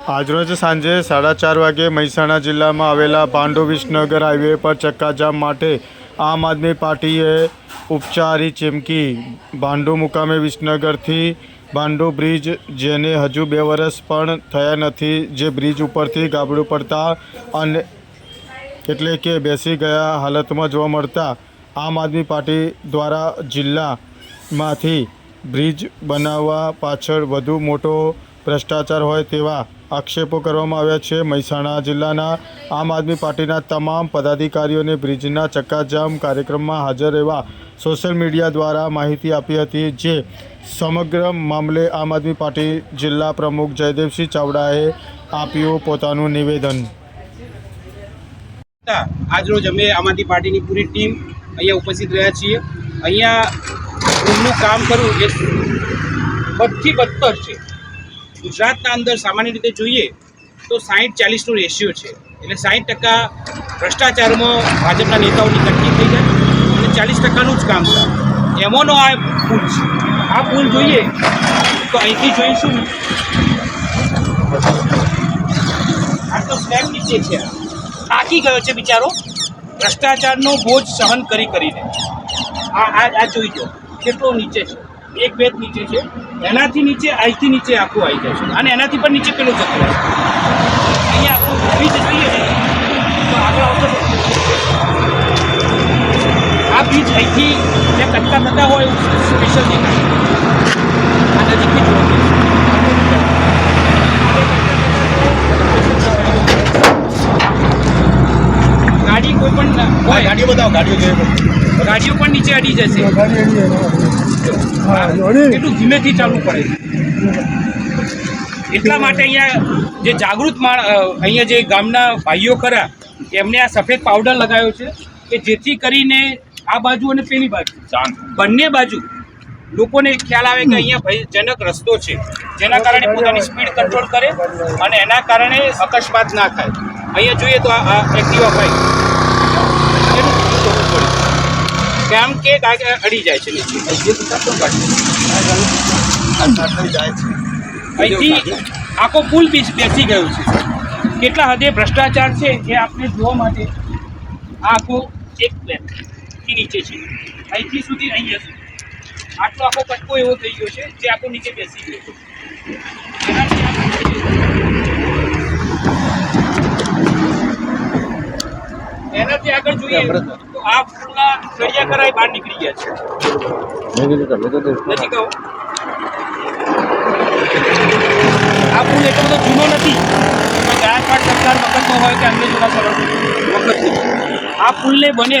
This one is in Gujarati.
આજરોજ સાંજે સાડા ચાર વાગે મહેસાણા જિલ્લામાં આવેલા પાંડુ વિસનગર હાઈવે પર ચક્કાજામ માટે આમ આદમી પાર્ટીએ ઉપચારી ચીમકી. ભાંડુ મુકામે વિસનગરથી ભાંડુ બ્રિજ, જેને હજુ બે વર્ષ પણ થયા નથી, જે બ્રિજ ઉપરથી ગાબડું પડતા અને એટલે કે બેસી ગયા હાલતમાં જોવા મળતા આમ આદમી પાર્ટી દ્વારા જિલ્લામાંથી બ્રિજ બનાવવા પાછળ વધુ મોટો ભ્રષ્ટાચાર હોય તેવા આક્ષેપો કરવામાં આવ્યા છે. મહેસાણા જિલ્લાના આમ આદમી પાર્ટીના તમામ પદાધિકારીઓને બ્રિજના ચક્કાજામ કાર્યક્રમમાં હાજર રહેવા સોશિયલ મીડિયા દ્વારા માહિતી આપી હતી, જે સમગ્ર મામલે આમ આદમી પાર્ટી જિલ્લા પ્રમુખ જયદેવસિંહ ચાવડાએ આપ્યું પોતાનું નિવેદન. આજરોજ અમે આમ આદમી પાર્ટીની પૂરી ટીમ અહીંયા ઉપસ્થિત રહ્યા છીએ. અહીંયા કામ કરવું એ બધી બદતર છે. ગુજરાતના અંદર સામાન્ય રીતે જોઈએ તો સાહીઠ ચાલીસનો રેશિયો છે. એટલે સાહીઠ ટકા ભ્રષ્ટાચારમાં ભાજપના નેતાઓની કટકી થઈ જાય અને ચાલીસ ટકાનું જ કામ થાય. એમોનો આ પુલ છે. આ પુલ જોઈએ તો અહીંથી જોઈશું. આ તો સ્લેબ નીચે છે. થાકી ગયો છે બિચારો. ભ્રષ્ટાચારનો બોજ સહન કરી કરીને. આ આ જોઈ જો કેટલો નીચે છે. એક બે નીચે છે. એનાથી નીચે અહીંથી નીચે આખું આવી જાય છે. અને એનાથી પણ નીચે પેલું જતું રહે છે. અહીંયા આખું બ્રિજ જોઈએ તો આગળ આવતો આ બ્રિજ અહીંથી જે કટકા થતા હોય સ્પેશિયલ દેખાય. આ નજીકથી જોવા ગાડી કોઈ પણ ગાડીઓ બતાવો ગાડીઓ જોઈએ ગાડીઓ પણ નીચે અડી જશે. એટલું ધીમેથી ચાલવું પડે. એટલા માટે અહીંયા જે જાગૃત માણ અહીંયા જે ગામના ભાઈઓ ખરા એમને આ સફેદ પાવડર લગાવ્યો છે કે જેથી કરીને આ બાજુ અને પેલી બાજુ બંને બાજુ લોકોને ખ્યાલ આવે કે અહીંયા ભયજનક રસ્તો છે. જેના કારણે પોતાની સ્પીડ કંટ્રોલ કરે અને એના કારણે અકસ્માત ના થાય. અહીંયા જોઈએ તો આ આ એક્ટિવા ભાઈ એનું ધ્યાન રાખવું પડે. કેમ કે અડી જાય છે નીચે. અહીંથી આખો પુલ બેસ ગયો છે. કેટલા હદે ભ્રષ્ટાચાર છે એ આપણે જોવા માટે આ આખો એક પ્લેનથી નીચે છે. અહીંથી સુધી અહીંયા સુધી આટલો આખો પટકો એવો થઈ ગયો છે જે આખો નીચે બેસી ગયો છે. એનાથી આગળ જોઈએ. આ ફૂલના સળિયા કરાય બહાર નીકળી ગયા છે. તો નથી કહો. આ ફૂલ એટલો બધો જૂનો નથી. ગાયકવાડ સરકાર વખતનો હોય કે અન્ય જૂના સરકાર વખતનો આ બને